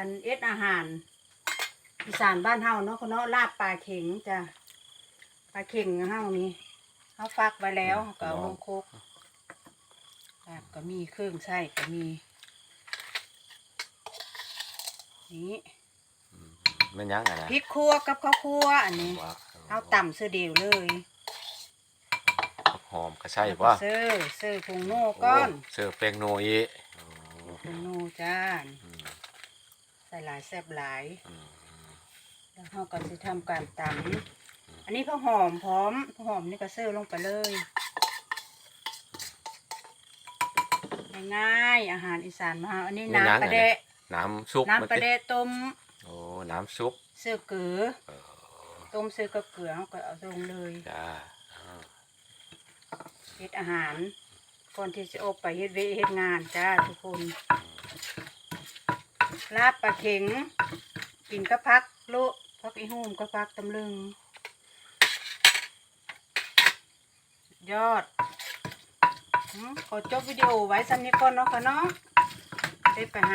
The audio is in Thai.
อันเอ็ดอาหารอีสานบ้านเฮาเนาะเขาเนาะลาบปลาเข็งจ้ะปลาเข็งเฮานี่เฮาฟักไว้แล้วก็เอาลงโคกลาบก็มีเครื่องใส่ก็มีนี่แม่นยังไงนะพริกคั่วกับข้าวคั่วอันนี้ว่าเอาต่ำเสื้อเดียวเลยหอมกระใช่ป่ะเสื้อเสื้อผงโน่ก้อนเสิร์ฟแป้งโนอีโอ้ผงโน่จ้าอืมใส่ หลายแซ่บหลายอืมแล้วเราก็จะทำการตำอันนี้ข้าวหอมพร้อมข้าวหอมนี่ก็เสื้อลงไปเลย ง่ายๆอาหารอีสานมาอันนี้น้ำปลาเดะน้ำซุปน้ำปลาเดะต้มโอ้ น้ำซุปเสื้อเกลือเออต้มเสื้อกับเกลือเราก็เอาลงเลยจ้าอ่าเฮ็ดอาหารก่อนที่จะออกไปเฮ็ดเวเฮ็ดงานจ้าทุกคน ลาบปลาเข็ง กินก็พักลุพักอีหูมก็พักตำลึง ยอด ขอจบวิดีโอไว้สักนิดก่อนเนาะค่ะเนาะได้ไปหา